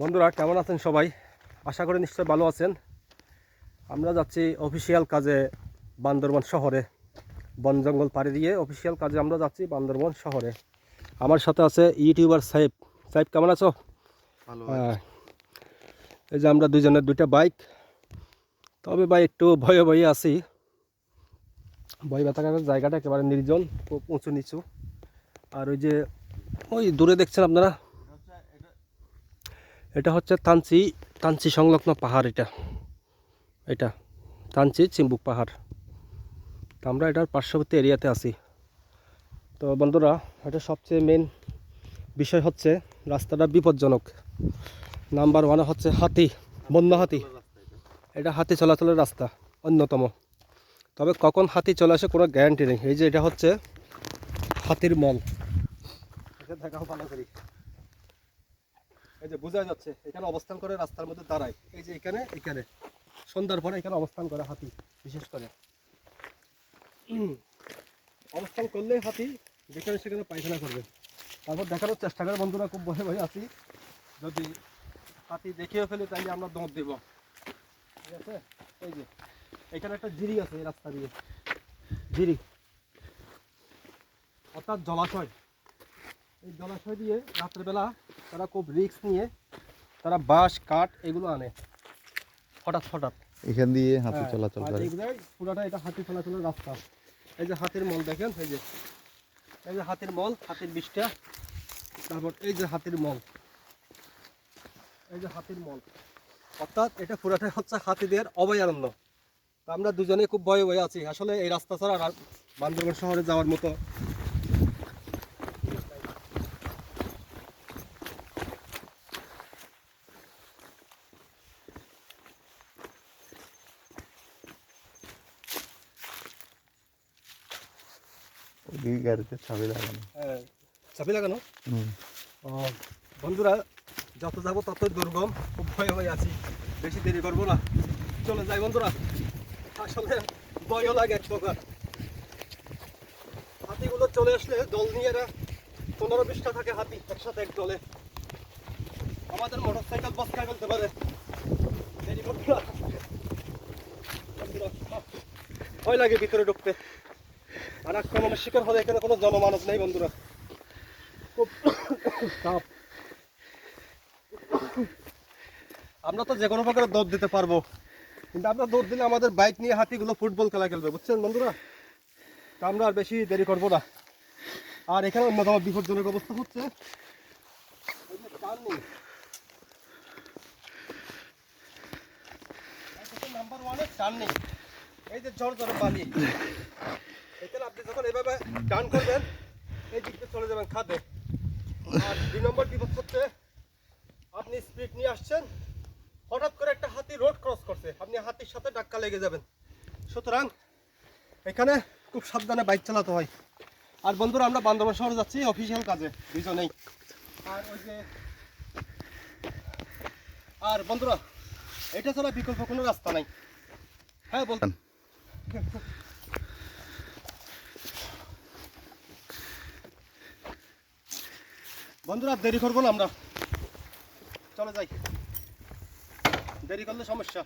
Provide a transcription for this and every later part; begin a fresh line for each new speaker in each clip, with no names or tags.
বন্ধুরা কেমন আছেন সবাই? আশা করি নিশ্চয়ই ভালো আছেন। আমরা যাচ্ছি অফিসিয়াল কাজে বান্দরবন শহরে। বন জঙ্গল পাড়ি দিয়ে অফিসিয়াল কাজে আমরা যাচ্ছি বান্দরবন শহরে। আমার সাথে আছে ইউটিউবার সাহেব। সাহেব কেমন আছো? হ্যাঁ। এই যে আমরা দুজনের দুইটা বাইক। তবে ভাই একটু ভয়ে ভয়ে আছি। ভয় ব্যথা জায়গাটা একেবারে নির্জন খুব উঁচু নিচু। আর ওই যে ওই দূরে দেখছেন আপনারা? এটা হচ্ছে তানচি তানচি সংলগ্ন পাহাড় এটা। এটা, তানচি চিম্বুক পাহাড়। তো আমরা এটার পার্শ্ববর্তী এরিয়াতে আছি। তো বন্ধুরা, এটা সবচেয়ে মেন বিষয় হচ্ছে রাস্তাটা বিপজ্জনক। নাম্বার ওয়ান হচ্ছে হাতি, বন্য হাতি। এটা হাতি চলাচলের রাস্তা, অন্যতম। তবে কখন হাতি চলে আসে কোনো গ্যারান্টি নেই। এই যে এটা হচ্ছে হাতির মল। এটা দেখাও ভালো করি। এই যে বোঝা যাচ্ছে, এখানে অবস্থান করে রাস্তার মধ্যে দাঁড়ায়। এই যে এখানে এখানে। সন্ধ্যার পরে এখানে অবস্থান করে হাতি, বিশেষ করে। অবস্থান করলে হাতি যেখানে সেখানে পায়খানা করবে। তারপর দেখানোর চেষ্টা করে, বন্ধুরা, খুব ভয়ে ভয়ে আছি। যদি হাতি দেখিয়ে ফেলে, তাইলে আমরা দৌড় দেব। ঠিক আছে? এই যে, এখানে একটা জিরি আছে এই রাস্তা দিয়ে। জিরি। অর্থাৎ জলাশয়। এই জলাশয় দিয়ে রাত্রেবেলা তারা খুব রিস্ক নিয়ে তারা বাঁশ কাঠ এগুলো আনে। হঠাৎ হঠাৎ।
এখান দিয়ে হাতি
হ্যাঁ,
চলাচল করে।
পুরাটা এটা হাতি চলাচলের রাস্তা। এই যে হাতির মল দেখেন এই যে। এই যে হাতির মল হাতির বিষটা তারপর এই যে হাতির মল। এই যে হাতির মল। অর্থাৎ এটা পুরাটাই হচ্ছে হাতিদের অভয়ারণ্য। তো আমরা দুজনে খুব ভয়ে ভয়ে আছি। আসলে এই রাস্তা ছাড়া বান্দরবান শহরে যাওয়ার মতো
ওদিকে গাড়িতে ছাবি লাগানো।
চাবি লাগানো? বন্ধুরা যত যাব ততই দুর্গম খুব ভয়ে ভয়ে আছি। বেশি দেরি করব না। চলে যাই বন্ধুরা। আসলে ভয়ও লাগে এক প্রকার। হাতিগুলো চলে আসলে দল নিয়ে এরা পনেরো বিশটা থাকে হাতি একসাথে এক দলে। আমাদের মোটর সাইকেল বস্কা ফেলতে পারে। ভয় লাগে ভিতরে ঢুকতে। আর আক্রমণের শিকার হলে এখানে কোনো জনমানব নেই, বন্ধুরা। খুব আমরা তো যে কোনো প্রকার দৌড় দিতে পারব। কিন্তু আমরা দৌড় দিলে আমাদের বাইক নিয়ে হাতিগুলো ফুটবল খেলা খেলবে, বুঝছেন বন্ধুরা? তা আমরা আর বেশি দেরি করব না। আর এখানে অন্যতম বিপজ্জনক অবস্থা হচ্ছে। নাম্বার ওয়ানের টার্নিং এই যে ঝড় ঝড় বালি। আপনি যখন এভাবে টার্ন করবেন, এই দিক দিয়ে চলে যাবেন খাদে। আর দুই নম্বর বিপদ করতে আপনি স্পিড নিয়ে আসছেন, হঠাৎ করে একটা হাতি রোড ক্রস করছে। আপনি হাতির সাথে ধাক্কা লেগে যাবেন। সুতরাং এখানে খুব সাবধানে বাইক চালাতে হয়। আর বন্ধুরা, আমরা বান্দরবান শহরে যাচ্ছি অফিসিয়াল কাজে, দুজনেই। আর ওই যে আর বন্ধুরা, এটা ছাড়া বিকল্প কোনো রাস্তা নাই। হ্যাঁ বলতেন বন্ধুরা, দেরি করব না আমরা। চলে যাই। দেরি করলে সমস্যা।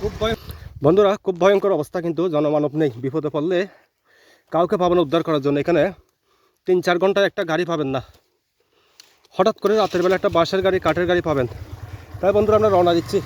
খুব বন্ধুরা, খুব ভয়ঙ্কর অবস্থা, কিন্তু জনমানব নেই। বিপদে পড়লে কাউকে পাবেন উদ্ধার করার জন্য। এখানে তিন চার ঘন্টায় একটা গাড়ি পাবেন না। হঠাৎ করে রাতের বেলা একটা বাসের গাড়ি, কাঠের গাড়ি পাবেন। তাই বন্ধুরা, আমরা রওনা দিচ্ছি।